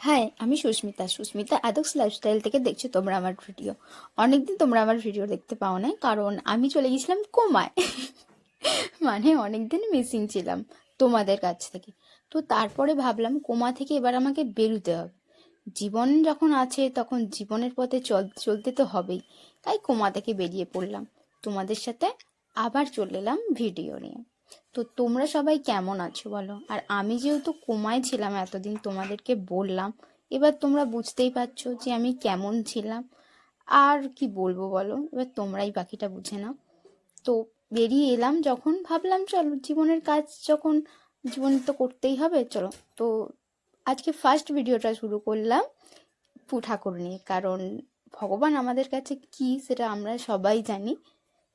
High আমি Susmita. Susmita AdX lifestyle থেকে দেখছ তোমরা আমার ভিডিও অনেকদিন তোমরা আমার ভিডিও দেখতে পাও না কারণ আমি চলে গেছিলাম কোমায়। মানে অনেকদিন মিসিং ছিলাম তোমাদের কাছ থেকে। তো তারপরে ভাবলাম কোমা থেকে এবার আমাকে বেরোতে হবে। জীবন যখন আছে, তখন জীবনের পথে চল, চলতে তো হবেই। তাই কোমা থেকে বেরিয়ে পড়লাম। তোমাদের সাথে আবার চলে এলাম ভিডিও নিয়ে। তো তোমরা সবাই কেমন আছো বলো? আর আমি যেহেতু কোমায় ছিলাম এতদিন তোমাদেরকে বললাম, এবার তোমরা বুঝতেই পারছ যে আমি কেমন ছিলাম। আর কি বলব বলো? এবার তোমরাই বাকিটা বুঝে নাও। তো বেরিয়ে এলাম যখন, ভাবলাম চলো জীবনের কাজ যখন, জীবনে তো করতেই হবে, চলো। তো আজকে ফার্স্ট ভিডিওটা শুরু করলাম পু ঠাকুর নিয়ে, কারণ ভগবান আমাদের কাছে কি সেটা আমরা সবাই জানি।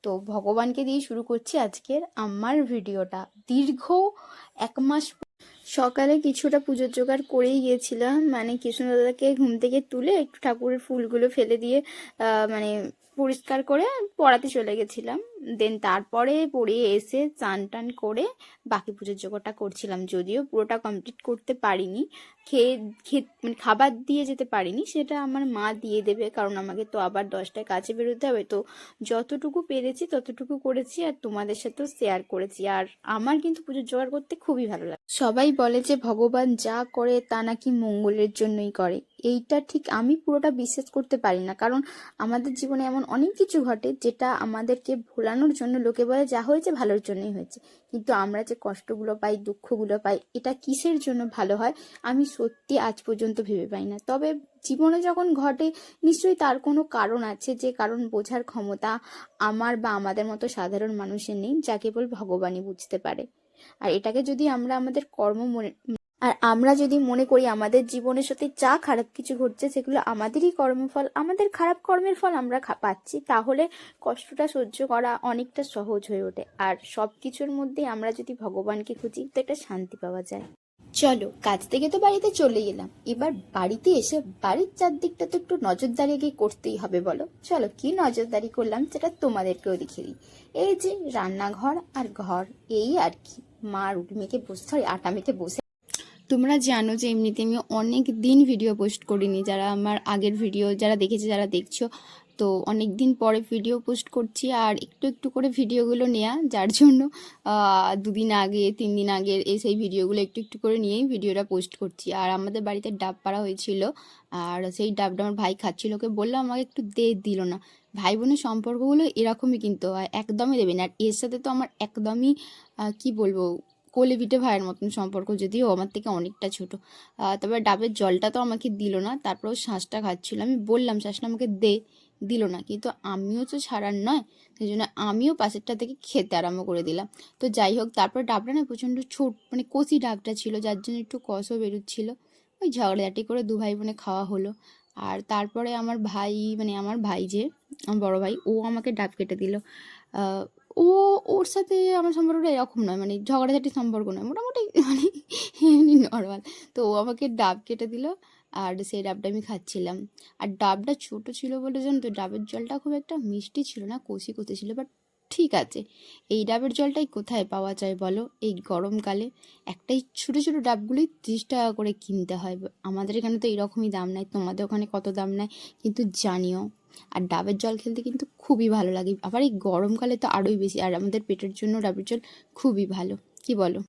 তো ভগবানকে দিয়ে শুরু করছি আজকের আমার ভিডিওটা। দীর্ঘ এক মাস সকালে কিছুটা পুজোর জোগাড় করেই গিয়েছিলাম। মানে কৃষ্ণ দাদাকে ঘুম থেকে তুলে একটু ঠাকুরের ফুলগুলো ফেলে দিয়ে মানে পরিষ্কার করে পড়াতে চলে গেছিলাম। দেন তারপরে পড়িয়ে এসে চান টান করে বাকি পুজোর জোগাড়টা করছিলাম। যদিও পুরোটা কমপ্লিট করতে পারিনি। খেয়ে খেয়ে মানে খাবার দিয়ে যেতে পারিনি, সেটা আমার মা দিয়ে দেবে। কারণ আমাকে তো আবার দশটায় কাছে বেরোতে হবে। তো যতটুকু পেরেছি ততটুকু করেছি আর তোমাদের সাথেও শেয়ার করেছি। আর আমার কিন্তু পুজোর জোগাড় করতে খুবই ভালো লাগে। সবাই বলে যে ভগবান যা করে তা নাকি মঙ্গলের জন্যই করে। এইটা ঠিক আমি পুরোটা বিশ্বাস করতে পারি না। কারণ আমাদের জীবনে এমন অনেক কিছু ঘটে যেটা আমাদেরকে ভোলানোর জন্য লোকে বলে যা হয়েছে ভালোর জন্যই হয়েছে। কিন্তু আমরা যে কষ্টগুলো পাই, দুঃখগুলো পাই, এটা কিসের জন্য ভালো হয়? আমি সত্যি আজ পর্যন্ত ভেবে পাই না। তবে জীবনে যখন ঘটে, নিশ্চয়ই তার কোনো কারণ আছে যে কারণ বোঝার ক্ষমতা আমার বা আমাদের মতো সাধারণ মানুষের নেই, যা কেবল ভগবানই বুঝতে পারে। আর এটাকে যদি আমরা আমাদের কর্ম মনে আর আমরা যদি মনে করি আমাদের জীবনের সাথে যা খারাপ কিছু ঘটছে, সেগুলো আমাদেরই কর্মফল, আমাদের খারাপ কর্মের ফল আমরা পাচ্ছি, তাহলে কষ্টটা সহ্য করা অনেকটা সহজ হয়ে ওঠে। আর সব কিছুর মধ্যে আমরা যদি ভগবানকে খুঁজি, তো একটা শান্তি পাওয়া যায়। চলো, কাজ থেকে তো বাড়িতে চলে এলাম। এবার বাড়িতে এসে বাড়ির চারদিকটা তো একটু নজরদারি গিয়ে করতেই হবে, বলো? চলো, কি নজরদারি করলাম সেটা তোমাদেরকেও দেখিয়ে দিই। এই যে রান্নাঘর আর ঘর, এই আর কি। মা রুটি মেখে বসে, সরি, আটা মেখে বসে তোমরা জানো যে এমনিতে আমি অনেক দিন ভিডিও পোস্ট করিনি। যারা আমার আগের ভিডিও যারা দেখেছে, যারা দেখছ, তো অনেক দিন পরে ভিডিও পোস্ট করছি আর একটু একটু করে ভিডিওগুলো নেওয়া যার জন্য দুদিন আগে, তিন দিন আগের এই সেই ভিডিওগুলো একটু একটু করে নিয়েই ভিডিওটা পোস্ট করছি। আর আমাদের বাড়িতে ডাব পাড়া হয়েছিল আর সেই ডাবটা আমার ভাই খাচ্ছিল। ওকে বললাম, আমাকে একটু দে, দিল না। ভাই বোনের সম্পর্কগুলো এরকমই কিন্তু, একদমই দেবে না। আর এর সাথে তো আমার একদমই কি বলব কোলে পিঠে ভাইয়ের মতন সম্পর্ক যদিও আমার থেকে অনেকটা ছোট। তবে ডাবের জলটা তো আমাকে দিল না, তারপর ও শ্বাসটা খাচ্ছিল। আমি বললাম শ্বাসটা আমাকে দে। দিল না। কিন্তু আমিও তো ছাড়ার নয়, সেই জন্য আমিও পাশেরটা থেকে খেতে আরম্ভ করে দিলাম। তো যাই হোক, তারপর ডাবটা না প্রচণ্ড ছোট মানে কচি ডাবটা ছিল, যার জন্য একটু কষও বেরোচ্ছিল। ওই ঝগড়াঝাটি করে দু ভাই বোনে খাওয়া হলো। আর তারপরে আমার ভাই মানে আমার ভাই যে, আমার বড় ভাই, ও আমাকে ডাব কেটে দিল। ও, ওর সাথে আমার সম্পর্কটা এরকম নয় মানে ঝগড়াঝাটি সম্পর্ক নয়, মোটামুটি মানে এমনি নর্মাল তো ও আমাকে ডাব কেটে দিল, আর সেই ডাবটা আমি খাচ্ছিলাম। আর ডাবটা ছোট ছিল বলে জানো তো, ডাবের জলটা খুব একটা মিষ্টি ছিল না, কষি কষি ছিল বাট ঠিক আছে। এই ডাবের জলটাই কোথায় পাওয়া যায় বলো? এই গরমকালে একটাই ছোটো ছোটো ডাবগুলোই তিরিশ টাকা করে কিনতে হয়। আমাদের এখানে তো এরকমই দাম নেয় তোমাদের ওখানে কত দাম নেয়? কিন্তু জানিও আর ডাবের জল খেলতে কিন্তু খুবই ভালো লাগে। আবার এই গরমকালে তো আরোই বেশি, আর আমাদের পেটের জন্য ডাবের জল খুবই ভালো। কি বলো?